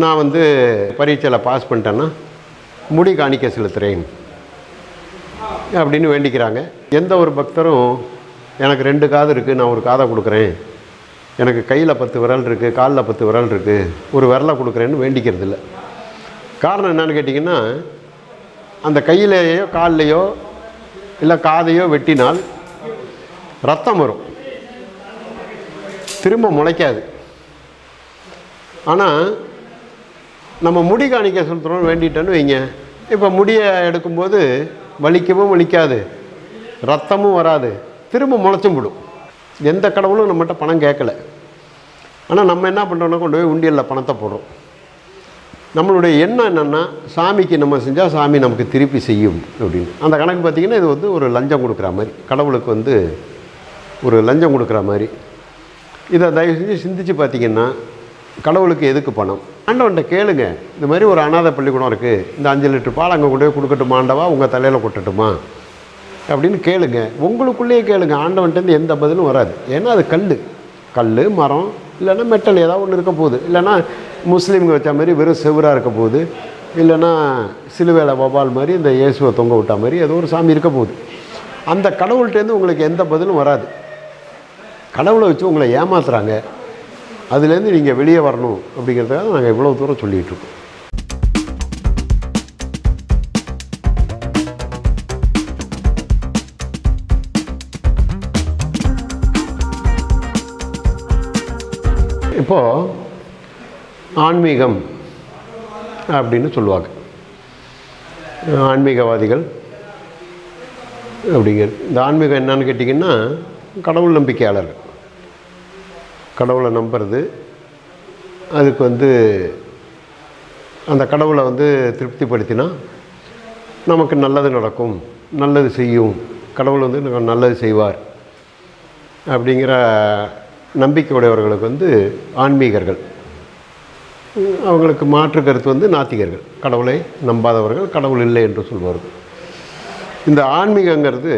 நான் வந்து பரீட்சையில் பாஸ் பண்ணிட்டேன்னா முடி காணிக்க செலுத்துகிறேன் அப்படின்னு வேண்டிக்கிறாங்க. எந்த ஒரு பக்தரும் எனக்கு ரெண்டு காது இருக்குது நான் ஒரு காதை கொடுக்குறேன். எனக்கு கையில் பத்து விரல் இருக்குது காலில் பத்து விரல் இருக்குது ஒரு விரலை கொடுக்குறேன்னு வேண்டிக்கிறது இல்லை காரணம் என்னென்னு கேட்டிங்கன்னா அந்த கையிலேயோ கால்லையோ இல்லை காதையோ வெட்டினால் ரத்தம் வரும். திரும்ப முளைக்காது. ஆனால் நம்ம முடி காணிக்க செலுத்துகிறோம் வேண்டிட்டோன்னு வைங்க. இப்போ முடியை எடுக்கும்போது வலிக்கவும் வலிக்காது. ரத்தமும் வராது. திரும்ப முளைச்சும் விடும் எந்த கடவுளும் நம்மகிட்ட பணம் கேட்கல. ஆனால் நம்ம என்ன பண்ணுறோம்னா கொண்டு போய் உண்டியலில் பணத்தை போடுறோம். நம்மளுடைய எண்ணம் என்னென்னா சாமிக்கு நம்ம செஞ்சால் சாமி நமக்கு திருப்பி செய்யும் அப்படின்னு. அந்த கணக்கு பார்த்திங்கன்னா இது வந்து ஒரு லஞ்சம் கொடுக்குற மாதிரி. கடவுளுக்கு வந்து ஒரு லஞ்சம் கொடுக்குற மாதிரி. இதை தயவு செஞ்சு சிந்திச்சு பார்த்தீங்கன்னா கடவுளுக்கு எதுக்கு பணம்? ஆண்டவன்ட்ட கேளுங்க. இந்த மாதிரி ஒரு அனாதை பள்ளிக்கூடம் இருக்குது இந்த அஞ்சு லிட்டர் பால் அங்கே கொண்டு போய் கொடுக்கட்டுமா? ஆண்டவா உங்கள் தலையில் கொட்டட்டுமா? அப்படின்னு கேளுங்க. உங்களுக்குள்ளேயே கேளுங்க. ஆண்டவன்ட்டேருந்து எந்த பதிலும் வராது. ஏன்னா அது கல் கல் மரம் இல்லைன்னா மெட்டல் ஏதாவது ஒன்று இருக்க போகுது. இல்லைன்னா முஸ்லீம்கள் வச்ச மாதிரி வெறும் செவராக இருக்க போகுது. இல்லைன்னா சிலுவேலை வபால் மாதிரி இந்த இயேசுவை தொங்க விட்டா மாதிரி ஏதோ ஒரு சாமி இருக்க போகுது. அந்த கடவுள்கிட்டேருந்து உங்களுக்கு எந்த பதிலும் வராது. கடவுளை வச்சு உங்களை ஏமாத்துறாங்க. அதுலேருந்து நீங்கள் வெளியே வரணும் அப்படிங்கிறதுக்காக நாங்கள் இவ்வளோ தூரம் சொல்லிகிட்டு இருக்கோம் இப்போது ஆன்மீகம் அப்படின்னு சொல்லுவாங்க. ஆன்மீகவாதிகள் அப்படிங்கிறது இந்த ஆன்மீகம் என்னன்னு கேட்டிங்கன்னா கடவுள் நம்பிக்கையாளர்கள். கடவுளை நம்புறது. அதுக்கு வந்து அந்த கடவுளை வந்து திருப்திப்படுத்தினா நமக்கு நல்லது நடக்கும் நல்லது செய்யும். கடவுள் வந்து நமக்கு நல்லது செய்வார். அப்படிங்கிற நம்பிக்கை உடையவர்களுக்கு வந்து ஆன்மீகர்கள். அவங்களுக்கு மாற்று கருத்து வந்து நாத்திகர்கள். கடவுளை நம்பாதவர்கள் கடவுள் இல்லை என்று சொல்வார்கள். இந்த ஆன்மீகங்கிறது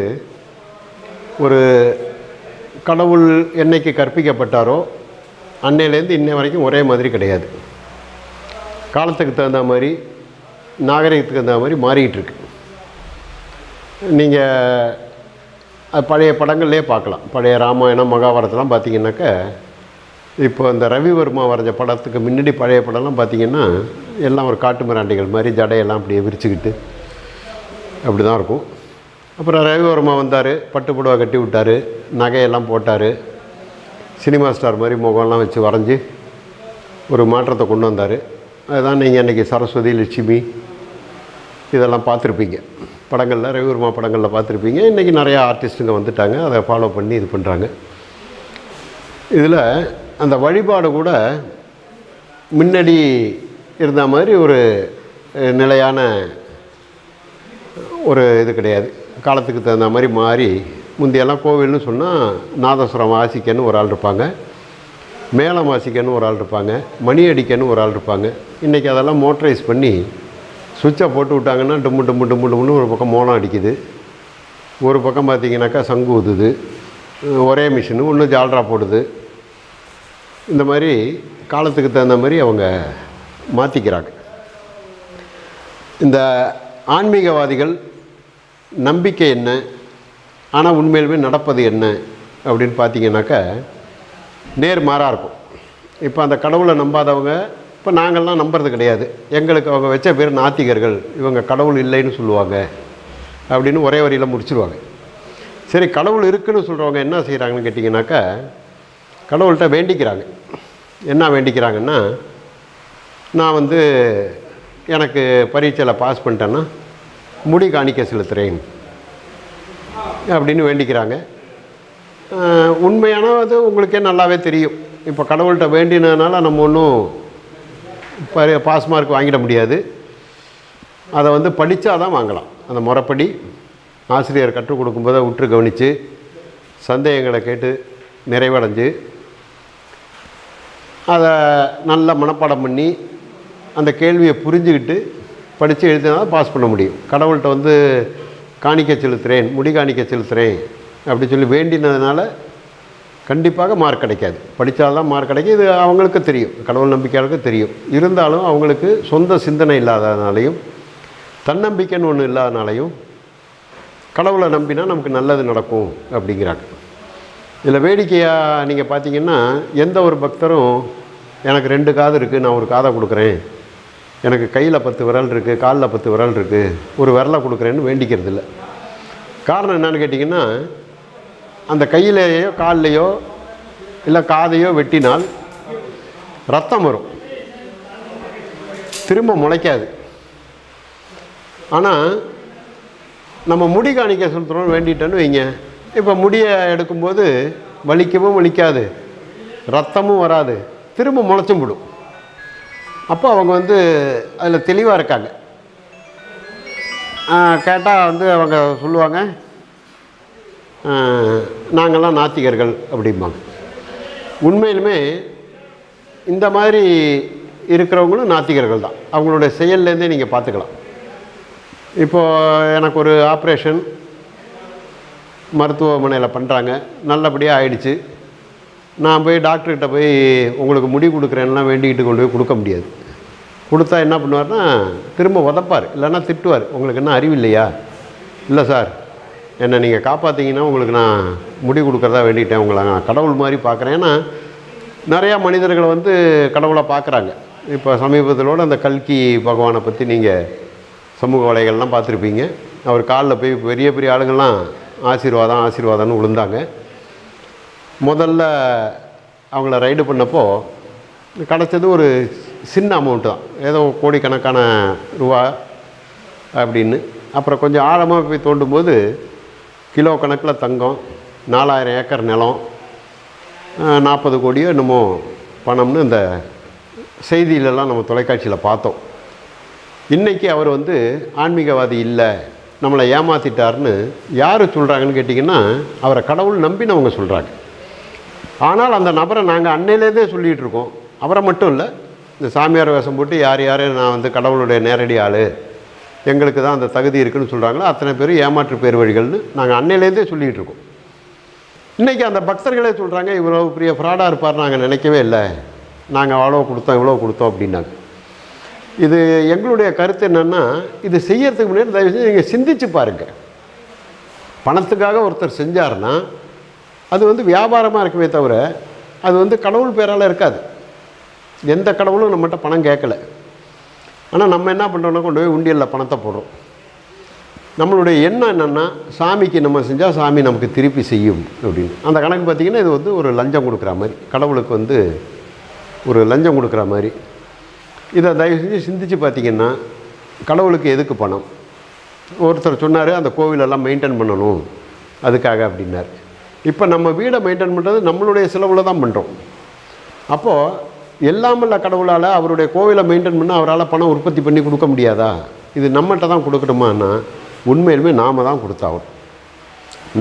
ஒரு கடவுள் என்னைக்கு கற்பிக்கப்பட்டாரோ அன்னையிலேருந்து இன்ன வரைக்கும் ஒரே மாதிரி கிடையாது. காலத்துக்கு தகுந்த மாதிரி நாகரிகத்துக்கு தகுந்த மாதிரி மாறிக்கிட்டு இருக்கு. நீங்கள் பழைய படங்கள்லேயே பார்க்கலாம். பழைய ராமாயணம் மகாபாரதெல்லாம் பார்த்தீங்கன்னாக்கா இப்போ இந்த ரவிவர்மா வரைஞ்ச படத்துக்கு முன்னாடி பழைய படம்லாம் பார்த்தீங்கன்னா எல்லாம் ஒரு காட்டு மிராண்டிகள் மாதிரி ஜடையெல்லாம் அப்படியே விரிச்சுக்கிட்டு அப்படி தான் இருக்கும். அப்புறம் ரவிவர்மா வந்தார் பட்டுப்புடவை கட்டி விட்டார் நகையெல்லாம் போட்டார். சினிமா ஸ்டார் மாதிரி முகம்லாம் வச்சு வரைஞ்சி ஒரு மாற்றத்தை கொண்டு வந்தார். அதுதான் நீங்கள் அன்றைக்கி சரஸ்வதி லட்சுமி இதெல்லாம் பார்த்துருப்பீங்க. படங்களில் ரவிவர்மா படங்களில் பார்த்துருப்பீங்க. இன்றைக்கி நிறையா ஆர்டிஸ்ட்டுங்க வந்துட்டாங்க. அதை ஃபாலோ பண்ணி இது பண்ணுறாங்க இதில் அந்த வழிபாடு கூட முன்னாடி இருந்த மாதிரி ஒரு நிலையான ஒரு இது கிடையாது. காலத்துக்கு தகுந்த மாதிரி மாறி முந்தையெல்லாம் கோவில்னு சொன்னால் நாதஸ்வரம் வாசிக்கன்னு ஒரு ஆள் இருப்பாங்க. மேளம் வாசிக்கன்னு ஒரு ஆள் இருப்பாங்க. மணி அடிக்கன்னு ஒரு ஆள் இருப்பாங்க. இன்றைக்கி அதெல்லாம் மோட்டரைஸ் பண்ணி சுவிட்சை போட்டு விட்டாங்கன்னா டும்மு டும்மு டும்மு டும்னு ஒரு பக்கம் மோளம் அடிக்குது. ஒரு பக்கம் பார்த்தீங்கன்னாக்கா சங்கு ஊதுது. ஒரே மிஷினு ஒன்று ஜால்ரா போடுது. இந்த மாதிரி காலத்துக்கு தகுந்த மாதிரி அவங்க மாற்றிக்கிறாங்க இந்த ஆன்மீகவாதிகள் நம்பிக்கை என்ன? ஆனால் உண்மையிலுமே நடப்பது என்ன அப்படின்னு பார்த்தீங்கன்னாக்கா நேர் மாறாக இருக்கும். இப்போ அந்த கடவுளை நம்பாதவங்க இப்போ நாங்கள்லாம் நம்புறது கிடையாது. எங்களுக்கு அவங்க வச்ச பேர் நாத்திகர்கள் இவங்க கடவுள் இல்லைன்னு சொல்லுவாங்க அப்படின்னு ஒரே வரியில் முடிச்சுருவாங்க. சரி கடவுள் இருக்குன்னு சொல்கிறவங்க என்ன செய்கிறாங்கன்னு கேட்டிங்கனாக்கா கடவுள்கிட்ட வேண்டிக்கிறாங்க. என்ன வேண்டிக்கிறாங்கன்னா நான் வந்து எனக்கு பரீட்சையில் பாஸ் பண்ணிட்டேன்னா முடி காணிக்க செலுத்துகிறேன் அப்படின்னு வேண்டிக்கிறாங்க. உண்மையானது உங்களுக்கே நல்லாவே தெரியும். இப்போ கடவுள்கிட்ட வேண்டினதுனால நம்ம ஒன்றும் பரி பாஸ் மார்க் வாங்கிட முடியாது. அதை வந்து படித்தா தான் வாங்கலாம். அந்த முறைப்படி ஆசிரியர் கற்றுக் கொடுக்கும்போது உற்று கவனித்து சந்தேகங்களை கேட்டு நிறைவடைஞ்சு அதை நல்லா மனப்பாடம் பண்ணி அந்த கேள்வியை புரிஞ்சுக்கிட்டு படித்து எழுதினா தான் பாஸ் பண்ண முடியும். கடவுள்கிட்ட வந்து காணிக்க செலுத்துகிறேன் முடி காணிக்க செலுத்துகிறேன் அப்படி சொல்லி வேண்டினதுனால கண்டிப்பாக மார்க் கிடைக்காது. படித்தால்தான் மார்க் கிடைக்கும். இது அவங்களுக்கு தெரியும். கடவுள் நம்பிக்கையாளருக்கு தெரியும். இருந்தாலும் அவங்களுக்கு சொந்த சிந்தனை இல்லாதனாலையும் தன்னம்பிக்கைன்னு ஒன்று இல்லாதனாலையும் கடவுளை நம்பினா நமக்கு நல்லது நடக்கும் அப்படிங்கிறாங்க. இதில் வேடிக்கையாக நீங்கள் பார்த்தீங்கன்னா எந்த ஒரு பக்தரும் எனக்கு ரெண்டு காது இருக்குது நான் ஒரு காதை கொடுக்குறேன். எனக்கு கையில் பத்து விரல் இருக்குது காலில் பத்து விரல் இருக்குது ஒரு விரலை கொடுக்குறேன்னு வேண்டிக்கிறது இல்லை காரணம் என்னென்னு கேட்டிங்கன்னா அந்த கையிலேயோ கால்லையோ இல்லை காதையோ வெட்டினால் ரத்தம் வரும். திரும்ப முளைக்காது. ஆனால் நம்ம முடி காணிக்க சொல்கிறோம் வேண்டிட்டேன்னு வைங்க. இப்போ முடியை எடுக்கும்போது வலிக்கவும் வலிக்காது. ரத்தமும் வராது. திரும்ப முளைச்சும் விடும் அப்போ அவங்க வந்து அதில் தெளிவாக இருக்காங்க. கேட்டால் வந்து அவங்க சொல்லுவாங்க நாங்கள்லாம் நாத்திகர்கள் அப்படிம்பாங்க. உண்மையிலுமே இந்த மாதிரி இருக்கிறவங்களும் நாத்திகர்கள் தான். அவங்களுடைய செயல்லேருந்தே நீங்கள் பார்த்துக்கலாம். இப்போது எனக்கு ஒரு ஆப்ரேஷன் மருத்துவமனையில் பண்ணுறாங்க. நல்லபடியாக ஆயிடுச்சு. நான் போய் டாக்டர்கிட்ட போய் உங்களுக்கு முடி கொடுக்குறேன்லாம் வேண்டிக்கிட்டு கொண்டு போய் கொடுக்க முடியாது. கொடுத்தா என்ன பண்ணுவார்னா திரும்ப உதப்பார். இல்லைன்னா திட்டுவார். உங்களுக்கு என்ன அறிவு இல்லையா? இல்லை சார். என்னை நீங்கள் காப்பாற்றிங்கன்னா உங்களுக்கு நான் முடி கொடுக்குறதா வேண்டிக்கிட்டேன். உங்களை நான் கடவுள் மாதிரி பார்க்குறேன். ஏன்னா நிறையா மனிதர்களை வந்து கடவுளாக பார்க்குறாங்க. இப்போ சமீபத்திலோட அந்த கல்கி பகவானை பற்றி நீங்கள் சமூக வலைகள்லாம் பார்த்துருப்பீங்க. அவர் காலில் போய் பெரிய பெரிய ஆளுங்கள்லாம் ஆசீர்வாதம் ஆசீர்வாதம்னு விழுந்தாங்க. முதல்ல அவங்கள ரைடு பண்ணப்போ கிடச்சது ஒரு சின்ன அமௌண்ட்டு தான். ஏதோ கோடிக்கணக்கான ரூபா அப்படின்னு. அப்புறம் கொஞ்சம் ஆழமாக போய் தோண்டும் போது கிலோ கணக்கில் தங்கம் நாலாயிரம் ஏக்கர் நிலம் நாற்பது கோடியோ என்னமோ பணம்னு இந்த செய்தியிலலாம் நம்ம தொலைக்காட்சியில் பார்த்தோம். இன்றைக்கி அவர் வந்து ஆன்மீகவாதி இல்லை நம்மளை ஏமாற்றிட்டாருன்னு யார் சொல்கிறாங்கன்னு கேட்டிங்கன்னா அவரை கடவுள் நம்பினவங்க சொல்கிறாங்க ஆனால் அந்த நபரை நாங்கள் அன்னையிலேருந்தே சொல்லிகிட்டு இருக்கோம் அவரை மட்டும் இல்லை இந்த சாமியார் வேஷம் போட்டு யார் யார் நான் வந்து கடவுளுடைய நேரடி ஆள் எங்களுக்கு தான் அந்த தகுதி இருக்குன்னு சொல்கிறாங்களோ அத்தனை பேர் ஏமாற்று பேர் வழிகள்னு நாங்கள் அன்னையிலேருந்தே சொல்லிகிட்டு இருக்கோம் இன்றைக்கி அந்த பக்தர்களே சொல்கிறாங்க இவ்வளோ பெரிய ஃப்ராடாக இருப்பார் நாங்கள் நினைக்கவே இல்லை. நாங்கள் அவ்வளோ கொடுத்தோம் இவ்வளோ கொடுத்தோம் அப்படின்னாங்க. இது எங்களுடைய கருத்து என்னென்னா இது செய்யறதுக்கு முன்னாடி தயவு செஞ்சு நீங்கள் சிந்திச்சு பாருங்கள் பணத்துக்காக ஒருத்தர் செஞ்சாருன்னா அது வந்து வியாபாரமாக இருக்குமே தவிர அது வந்து கடவுள் பேரால் இருக்காது. எந்த கடவுளும் நம்மகிட்ட பணம் கேட்கல. ஆனால் நம்ம என்ன பண்ணுறோம்னா கொண்டு போய் உண்டியலில் பணத்தை போடுறோம். நம்மளுடைய எண்ணம் என்னென்னா சாமிக்கு நம்ம செஞ்சால் சாமி நமக்கு திருப்பி செய்யும் அப்படின்னு. அந்த கணக்கு பார்த்திங்கன்னா இது வந்து ஒரு லஞ்சம் கொடுக்குற மாதிரி. கடவுளுக்கு வந்து ஒரு லஞ்சம் கொடுக்குற மாதிரி. இதை தயவு செஞ்சு சிந்திச்சு பார்த்தீங்கன்னா கடவுளுக்கு எதுக்கு பணம்? ஒருத்தர் சொன்னார் அந்த கோவிலெல்லாம் மெயின்டைன் பண்ணணும். அதுக்காக அப்படின்னார். இப்போ நம்ம வீடை மெயின்டைன் பண்ணுறது நம்மளுடைய செலவில் தான் பண்ணுறோம் அப்போது எல்லாமல்ல கடவுளால் அவருடைய கோவிலை மெயின்டைன் பண்ண அவரால் பணம் உற்பத்தி பண்ணி கொடுக்க முடியாதா? இது நம்மகிட்ட தான் கொடுக்கணுமான்னா உண்மையிலுமே நாம் தான் கொடுத்தாகணும்.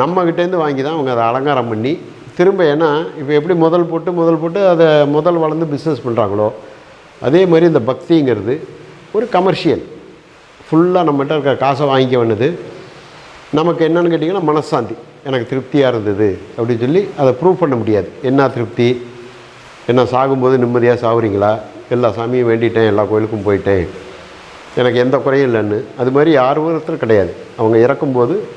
நம்மக்கிட்டேருந்து வாங்கி தான் அவங்க அதை அலங்காரம் பண்ணி திரும்ப ஏன்னா இப்போ எப்படி முதல் போட்டு முதல் போட்டு அதை முதல் வளர்ந்து பிஸ்னஸ் பண்ணுறாங்களோ அதே மாதிரி இந்த பக்திங்கிறது ஒரு கமர்ஷியல் ஃபுல்லாக நம்மகிட்ட இருக்க காசை வாங்கிக்க வேண்டியது. நமக்கு என்னென்னு கேட்டிங்கன்னா மனசாந்தி. எனக்கு திருப்தியாக இருந்தது அப்படின்னு சொல்லி அதை ப்ரூவ் பண்ண முடியாது. என்ன திருப்தி? என்ன சாகும்போது நிம்மதியாக சாகுறீங்களா எல்லா சாமியும் வேண்டிட்டேன் எல்லா கோயிலுக்கும் போயிட்டேன். எனக்கு எந்த குறையும் இல்லைன்னு. அது மாதிரி யாரும் ஒருத்தர் கிடையாது. அவங்க இறக்கும்போது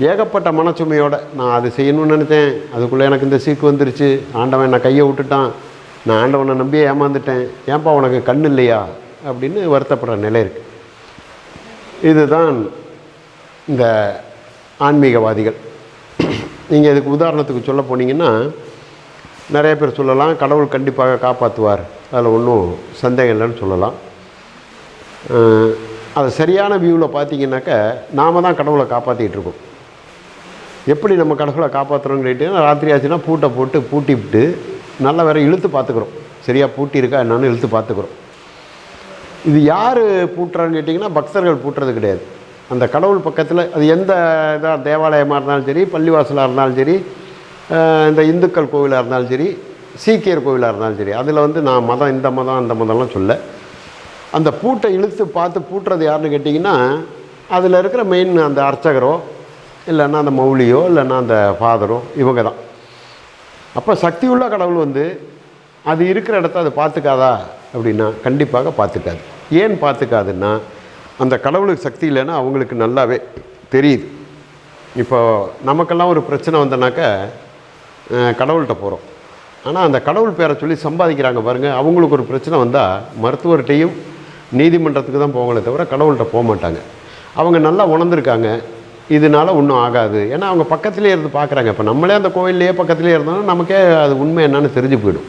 ஏகப்பட்ட மனச்சுமையோடு நான் அது செய்யணும்னு நினச்சேன் அதுக்குள்ளே எனக்கு இந்த சீக்கு வந்துருச்சு. ஆண்டவன் நான் கையை விட்டுட்டான். நான் ஆண்டவனை நம்பியே ஏமாந்துட்டேன். ஏன்பா உனக்கு கண் இல்லையா? அப்படின்னு வருத்தப்படுற நிலை இருக்குது இதுதான் இந்த ஆன்மீகவாதிகள். நீங்கள் இதுக்கு உதாரணத்துக்கு சொல்ல போனீங்கன்னா நிறைய பேர் சொல்லலாம் கடவுள் கண்டிப்பாக காப்பாற்றுவார் அதில் ஒன்றும் சந்தேகம் இல்லைன்னு சொல்லலாம். அதை அது சரியான வியூவில் பார்த்தீங்கன்னாக்கா நாம தான் கடவுளை காப்பாற்றிட்டு இருக்கோம். எப்படி நம்ம கடவுளை காப்பாற்றுறோம்னு கேட்டிங்கன்னா ராத்திரி ஆச்சுன்னா பூட்டை போட்டு பூட்டி விட்டு நல்லா வேற இழுத்து பார்த்துக்குறோம். சரியாக பூட்டி இருக்கா என்னன்னு இழுத்து பார்த்துக்குறோம். இது யார் பூட்டுறான்னு கேட்டிங்கன்னா பக்தர்கள் பூட்டுறது கிடையாது. அந்த கடவுள் பக்கத்தில் அது எந்த இதாக தேவாலயமாக இருந்தாலும் சரி பள்ளிவாசலாக இருந்தாலும் சரி இந்த இந்துக்கள் கோவிலாக இருந்தாலும் சரி சீக்கியர் கோவிலாக இருந்தாலும் சரி அதில் வந்து நான் மதம் இந்த மதம் அந்த மதம்லாம் சொல்ல. அந்த பூட்டை இழுத்து பார்த்து பூட்டுறது யாருன்னு கேட்டிங்கன்னா அதில் இருக்கிற மெயின் அந்த அர்ச்சகரோ இல்லைன்னா அந்த மௌலியோ இல்லைன்னா அந்த ஃபாதரோ இவங்க தான். அப்போ சக்தி உள்ள கடவுள் வந்து அது இருக்கிற இடத்த அது பார்த்துக்காதா? அப்படின்னா கண்டிப்பாக பார்த்துக்காது. ஏன் பார்த்துக்காதுன்னா அந்த கடவுளுக்கு சக்தி இல்லைன்னா அவங்களுக்கு நல்லாவே தெரியுது. இப்போ நமக்கெல்லாம் ஒரு பிரச்சனை வந்தனாக்க கடவுள்கிட்ட போகிறோம் ஆனால் அந்த கடவுள் பேரை சொல்லி சம்பாதிக்கிறாங்க பாருங்கள் அவங்களுக்கு ஒரு பிரச்சனை வந்தால் மருத்துவர்கிட்டையும் நீதிமன்றத்துக்கு தான் போவாங்களே தவிர கடவுள்கிட்ட போக மாட்டாங்க. அவங்க நல்லா உணர்ந்துருக்காங்க இதனால ஒன்றும் ஆகாது. ஏன்னா அவங்க பக்கத்துலேயே இருந்து பார்க்குறாங்க இப்போ நம்மளே அந்த கோவில்லையே பக்கத்துலேயே இருந்தாலும் நமக்கே அது உண்மை என்னன்னு தெரிஞ்சு போயிடும்.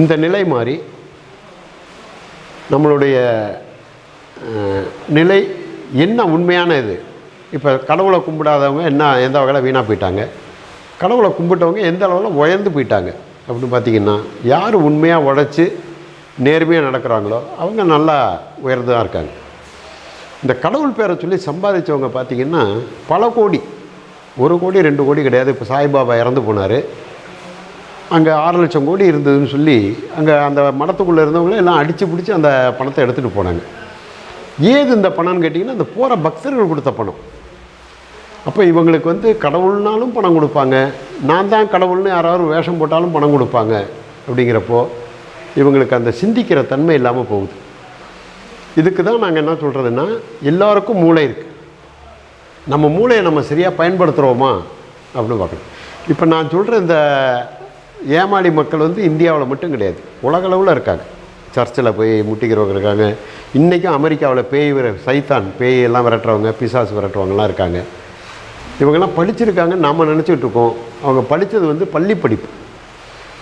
இந்த நிலை மாதிரி நம்மளுடைய நிலை என்ன உண்மையான இது? இப்போ கடவுளை கும்பிடாதவங்க என்ன எந்த வகையில் வீணாக போயிட்டாங்க? கடவுளை கும்பிட்டவங்க எந்த அளவில் உயர்ந்து போயிட்டாங்க? அப்படின்னு பார்த்தீங்கன்னா யார் உண்மையாக உழைச்சி நேர்மையாக நடக்கிறாங்களோ அவங்க நல்லா உயர்ந்து தான் இருக்காங்க. இந்த கடவுள் பேரை சொல்லி சம்பாதிச்சவங்க பார்த்திங்கன்னா பல கோடி. ஒரு கோடி ரெண்டு கோடி கிடையாது. இப்போ சாய்பாபா இறந்து போனார். அங்கே ஆறு லட்சம் கோடி இருந்ததுன்னு சொல்லி அங்கே அந்த மடத்துக்குள்ளே இருந்தவங்களே எல்லாம் அடித்து பிடிச்சி அந்த பணத்தை எடுத்துகிட்டு போனாங்க. ஏது இந்த பணம்னு கேட்டிங்கன்னா அந்த போகிற பக்தர்கள் கொடுத்த பணம். அப்போ இவங்களுக்கு வந்து கடவுள்னாலும் பணம் கொடுப்பாங்க. நான் தான் கடவுள்னு யாராவது வேஷம் போட்டாலும் பணம் கொடுப்பாங்க. அப்படிங்கிறப்போ இவங்களுக்கு அந்த சிந்திக்கிற தன்மை இல்லாமல் போகுது. இதுக்கு தான் நாங்கள் என்ன சொல்கிறதுன்னா எல்லாருக்கும் மூளை இருக்குது நம்ம மூளையை நம்ம சரியாக பயன்படுத்துகிறோமா அப்படின்னு பார்க்கணும். இப்போ நான் சொல்கிற இந்த ஏமாளி மக்கள் வந்து இந்தியாவில் மட்டும் கிடையாது. உலகளவில் இருக்காங்க. சர்ச்சில் போய் முட்டிக்கிறவங்க இருக்காங்க இன்றைக்கும் அமெரிக்காவில் பேய் விர சைத்தான் பேய் எல்லாம் விரட்டுறவங்க பிசாசு விரட்டுறவங்கலாம் இருக்காங்க. இவங்கெல்லாம் படிச்சிருக்காங்க நாம் நினச்சிட்டு இருக்கோம். அவங்க படித்தது வந்து பள்ளி படிப்பு.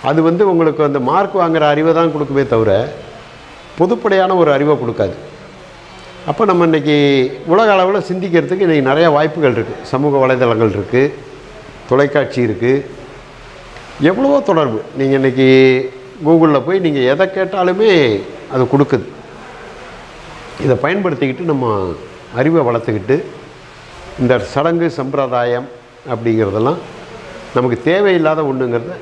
அது வந்து உங்களுக்கு அந்த மார்க் வாங்குகிற அறிவை தான் கொடுக்குமே தவிர பொதுப்படையான ஒரு அறிவை கொடுக்காது. அப்போ நம்ம இன்றைக்கி உலக அளவில் சிந்திக்கிறதுக்கு இன்றைக்கி நிறையா வாய்ப்புகள் இருக்குது சமூக வலைதளங்கள் இருக்குது தொலைக்காட்சி இருக்குது எவ்வளவோ தொடர்பு. நீங்கள் இன்றைக்கி கூகுளில் போய் நீங்கள் எதை கேட்டாலுமே அது கொடுக்குது. இதை பயன்படுத்திக்கிட்டு நம்ம அறிவை வளர்த்துக்கிட்டு இந்த சடங்கு சம்பிரதாயம் அப்படிங்கிறதெல்லாம் நமக்கு தேவையில்லாத ஒன்றுங்கிறத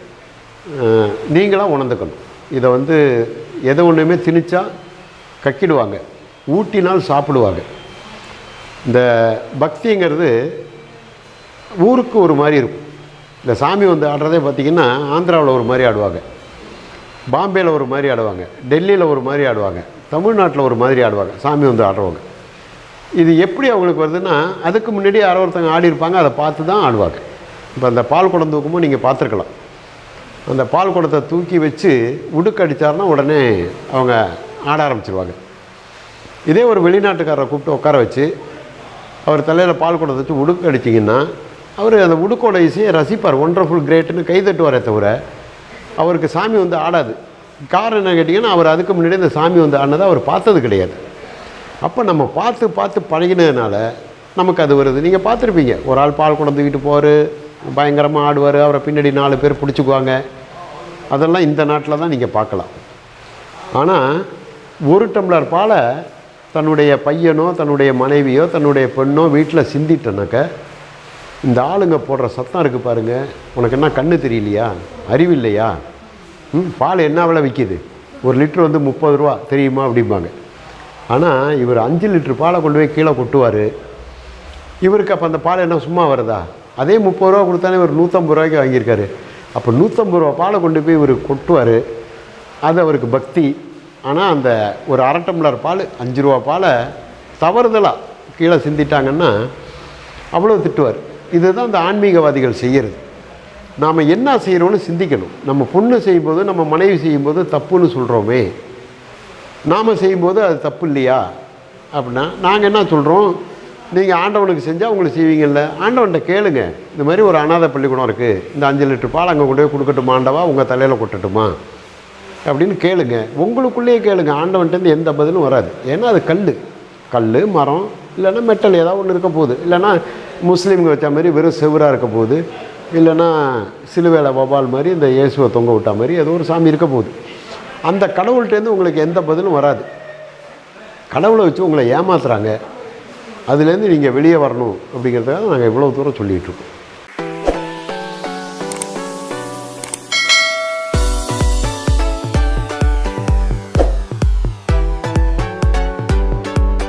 நீங்களாக உணர்ந்துக்கணும். இதை வந்து எதை ஒன்றுமே திணிச்சா கக்கிடுவாங்க ஊட்டினால் சாப்பிடுவாங்க. இந்த பக்திங்கிறது ஊருக்கு ஒரு மாதிரி இருக்கும். இந்த சாமி வந்து ஆடுறதே பார்த்திங்கன்னா ஆந்திராவில் ஒரு மாதிரி ஆடுவாங்க. பாம்பேயில் ஒரு மாதிரி ஆடுவாங்க டெல்லியில் ஒரு மாதிரி ஆடுவாங்க தமிழ்நாட்டில் ஒரு மாதிரி ஆடுவாங்க சாமி வந்து ஆடுறவங்க. இது எப்படி அவங்களுக்கு வருதுன்னா அதுக்கு முன்னாடி யாரோ ஒருத்தங்க ஆடி இருப்பாங்க அதை பார்த்து தான் ஆடுவாங்க. இப்போ அந்த பால் குடம் தூக்கமும் நீங்கள் பார்த்துருக்கலாம். அந்த பால் குடத்தை தூக்கி வச்சு உடுக்கு அடித்தார்னா உடனே அவங்க ஆட ஆரம்பிச்சிருவாங்க. இதே ஒரு வெளிநாட்டுக்காரரை கூப்பிட்டு உட்கார வச்சு அவர் தலையில் பால் குடத்தை வச்சு உடுக்கு அடிச்சிங்கன்னா அவர் அந்த உடுக்கோட இசையை ரசிப்பார். ஒண்டர்ஃபுல் கிரேட்டுன்னு கைதட்டுவாரே தவிர அவருக்கு சாமி வந்து ஆடாது. காரணம் என்ன கேட்டிங்கன்னா அவர் அதுக்கு முன்னாடி இந்த சாமி வந்து ஆடினதை அவர் பார்த்தது கிடையாது. அப்போ நம்ம பார்த்து பார்த்து பழகினதுனால நமக்கு அது வருது. நீங்கள் பார்த்துருப்பீங்க ஒரு ஆள் பால் குடம் போவார் பயங்கரமாக ஆடுவார் அவரை பின்னாடி நாலு பேர் பிடிச்சிக்குவாங்க. அதெல்லாம் இந்த நாட்டில் தான் நீங்கள் பார்க்கலாம். ஆனால் ஒரு டம்ளர் பாலை தன்னுடைய பையனோ தன்னுடைய மனைவியோ தன்னுடைய பெண்ணோ வீட்டில் சிந்திட்டனாக்க இந்த ஆளுங்க போடுற சத்தம் இருக்குது பாருங்கள் உனக்கு என்ன கண்ணு தெரியலையா? அறிவு இல்லையா? ம் பால் என்ன விலை விற்கிது? ஒரு லிட்ரு வந்து முப்பது ரூபா தெரியுமா அப்படிம்பாங்க. ஆனால் இவர் அஞ்சு லிட்ரு பாலை கொண்டு போய் கீழே கொட்டுவார். இவருக்கு அப்போ அந்த பால் என்ன சும்மா வருதா? அதே முப்பது ரூபா கொடுத்தானே இவர் நூற்றம்பது ரூபாய்க்கு வாங்கியிருக்காரு. அப்போ நூற்றம்பது ரூபா பாலை கொண்டு போய் இவர் கொட்டுவார். அது அவருக்கு பக்தி. ஆனால் அந்த ஒரு அரை டம்ளர் பால் அஞ்சு ரூபா பாலை தவறுதலாக கீழே சிந்திட்டாங்கன்னா அவ்வளோ திட்டுவார். இதுதான் இந்த ஆன்மீகவாதிகள் செய்கிறது நாம் என்ன செய்கிறோன்னு சிந்திக்கணும். நம்ம பொண்ணு செய்யும்போது நம்ம மனைவி செய்யும்போது தப்புன்னு சொல்கிறோமே நாம் செய்யும்போது அது தப்பு இல்லையா? அப்படின்னா நாங்கள் என்ன சொல்கிறோம் நீங்கள் ஆண்டவனுக்கு செஞ்சால் உங்களுக்கு செய்வீங்கல்ல. ஆண்டவன்கிட்ட கேளுங்க. இந்த மாதிரி ஒரு அனாதை பள்ளிக்கூடம் இருக்குது இந்த அஞ்சு லிட்டர் பால் அங்கே கொண்டு போய் கொடுக்கட்டுமா ஆண்டவா? உங்கள் தலையில் கொட்டட்டுமா? அப்படின்னு கேளுங்க. உங்களுக்குள்ளேயே கேளுங்க. ஆண்டவன்ட்டேருந்து எந்த பதிலும் வராது. ஏன்னா அது கல் கல் மரம் இல்லைன்னா மெட்டல் ஏதாவது ஒன்று இருக்க போகுது. இல்லைன்னா முஸ்லீம்க வச்ச மாதிரி வெறும் செவராக இருக்க போகுது. இல்லைன்னா சிலுவேல வபால் மாதிரி இந்த இயேசுவை தொங்க விட்டா மாதிரி ஏதோ ஒரு சாமி இருக்க போகுது. அந்த கடவுள்கிட்டேருந்து உங்களுக்கு எந்த பதிலும் வராது. கடவுளை வச்சு உங்களை ஏமாத்துறாங்க. அதுலேருந்து நீங்கள் வெளியே வரணும் அப்படிங்கிறதுக்காக நாங்கள் இவ்வளோ தூரம் சொல்லிகிட்ருக்கோம்